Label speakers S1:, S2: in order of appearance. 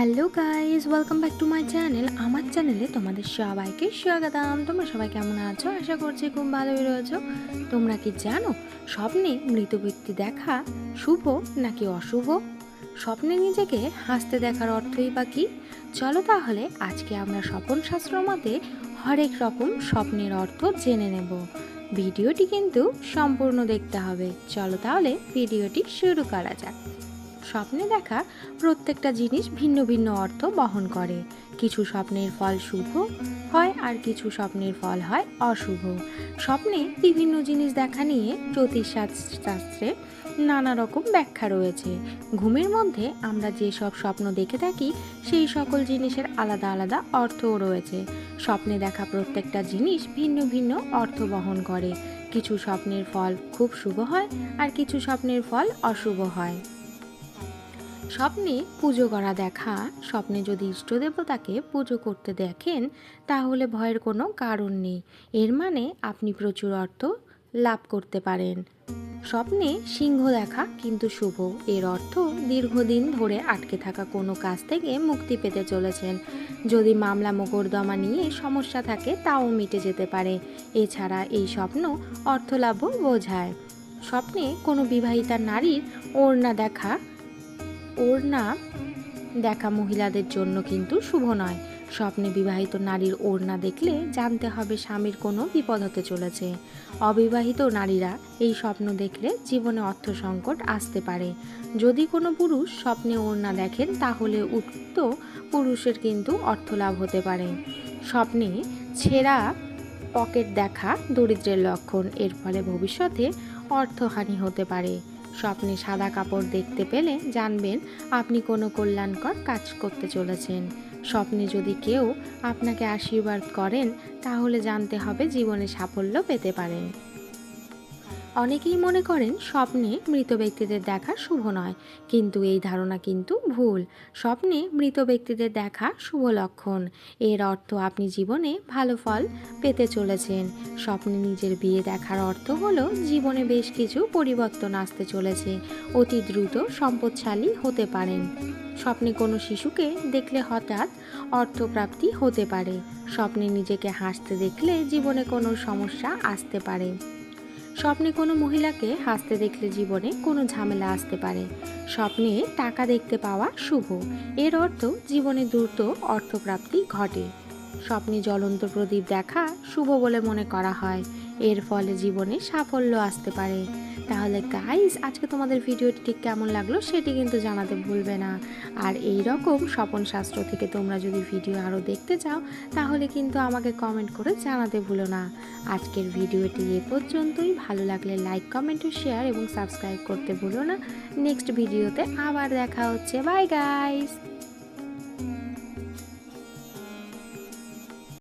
S1: Hello guys welcome back to my channel আমার চ্যানেলে তোমাদের সবাইকে স্বাগতম। তোমরা সবাই কেমন আছো? আশা করছি খুব ভালোই রয়েছো। তোমরা কি জানো, স্বপ্নে মৃত ব্যক্তি দেখা শুভ নাকি অশুভ? স্বপ্নে নিজেকে হাসতে দেখার অর্থই বা কী? চলো তাহলে আজকে আমরা স্বপন শাস্ত্র মতে হরেক রকম স্বপ্নের অর্থ জেনে নেব। ভিডিওটি কিন্তু সম্পূর্ণ দেখতে হবে। চলো তাহলে ভিডিওটি শুরু করা যাক। স্বপ্নে দেখা প্রত্যেকটা জিনিস ভিন্ন ভিন্ন অর্থ বহন করে। কিছু স্বপ্নের ফল শুভ হয় আর কিছু স্বপ্নের ফল হয় অশুভ। স্বপ্নে বিভিন্ন জিনিস দেখা নিয়ে জ্যোতিষশাস্ত্রে নানা রকম ব্যাখ্যা রয়েছে। ঘুমের মধ্যে আমরা যেসব স্বপ্ন দেখে থাকি, সেই সকল জিনিসের আলাদা আলাদা অর্থও রয়েছে। স্বপ্নে দেখা প্রত্যেকটা জিনিস ভিন্ন ভিন্ন অর্থ বহন করে। কিছু স্বপ্নের ফল খুব শুভ হয় আর কিছু স্বপ্নের ফল অশুভ হয়। স্বপ্নে পুজো করা দেখা। স্বপ্নে যদি ইষ্ট দেবতাকে পুজো করতে দেখেন, তাহলে ভয়ের কোনো কারণ নেই। এর মানে আপনি প্রচুর অর্থ লাভ করতে পারেন। স্বপ্নে সিংহ দেখা কিন্তু শুভ। এর অর্থ দীর্ঘদিন ধরে আটকে থাকা কোনো কাজ থেকে মুক্তি পেতে চলেছেন। যদি মামলা মোকদ্দমা নিয়ে সমস্যা থাকে, তাও মিটে যেতে পারে। এছাড়া এই স্বপ্ন অর্থলাভও বোঝায়। স্বপ্নে কোনো বিবাহিতা নারীর ওড়না দেখা ওড়না দেখা মহিলাদের জন্য কিন্তু শুভ নয়। স্বপ্নে বিবাহিত নারীর ওড়না দেখলে জানতে হবে স্বামীর কোনো বিপদ হতে চলেছে। অবিবাহিত নারীরা এই স্বপ্ন দেখলে জীবনে অর্থ সংকট আসতে পারে। যদি কোনো পুরুষ স্বপ্নে ওড়না দেখেন, তাহলে উক্ত পুরুষের কিন্তু অর্থ লাভ হতে পারে। স্বপ্নে ছেঁড়া পকেট দেখা দরিদ্রের লক্ষণ, এর ফলে ভবিষ্যতে অর্থহানি হতে পারে। স্বপ্নে সাদা কাপড় দেখতে পেলে জানবেন আপনি কোনো কল্যাণকর কাজ করতে চলেছেন। স্বপ্নে যদি কেউ আপনাকে আশীর্বাদ করেন, তাহলে জানতে হবে জীবনে সাফল্য পেতে পারেন। অনেকেই মনে করেন স্বপ্নে মৃত ব্যক্তিদের দেখা শুভ নয়, কিন্তু এই ধারণা কিন্তু ভুল। স্বপ্নে মৃত ব্যক্তিদের দেখা শুভ লক্ষণ। এর অর্থ আপনি জীবনে ভালো ফল পেতে চলেছেন। স্বপ্নে নিজের বিয়ে দেখার অর্থ হলো জীবনে বেশ কিছু পরিবর্তন আসতে চলেছে। অতি দ্রুত সম্পদশালী হতে পারেন। স্বপ্নে কোনো শিশুকে দেখলে হঠাৎ অর্থপ্রাপ্তি হতে পারে। স্বপ্নে নিজেকে হাসতে দেখলে জীবনে কোনো সমস্যা আসতে পারে। স্বপ্নে কোনো মহিলাকে হাসতে দেখলে জীবনে কোনো ঝামেলা আসতে পারে। স্বপ্নে টাকা দেখতে পাওয়া শুভ। এর অর্থ জীবনে দ্রুত অর্থপ্রাপ্তি ঘটে। স্বপ্নে জ্বলন্ত প্রদীপ দেখা শুভ বলে মনে করা হয়। এর ফলে জীবনে সাফল্য আসতে পারে। তাহলে গাইস আজকে তোমাদের ভিডিওটি ঠিক কেমন লাগল সেটি কিন্তু জানাতে ভুলবে না। আর এই রকম স্বপন শাস্ত্র থেকে তোমরা যদি ভিডিও আরও দেখতে চাও, তাহলে কিন্তু আমাকে কমেন্ট করে জানাতে ভুলো না। আজকের ভিডিওটি এ পর্যন্তই। ভালো লাগলে লাইক কমেন্ট ও শেয়ার এবং সাবস্ক্রাইব করতে ভুলো না। নেক্সট ভিডিওতে আবার দেখা হচ্ছে। Bye guys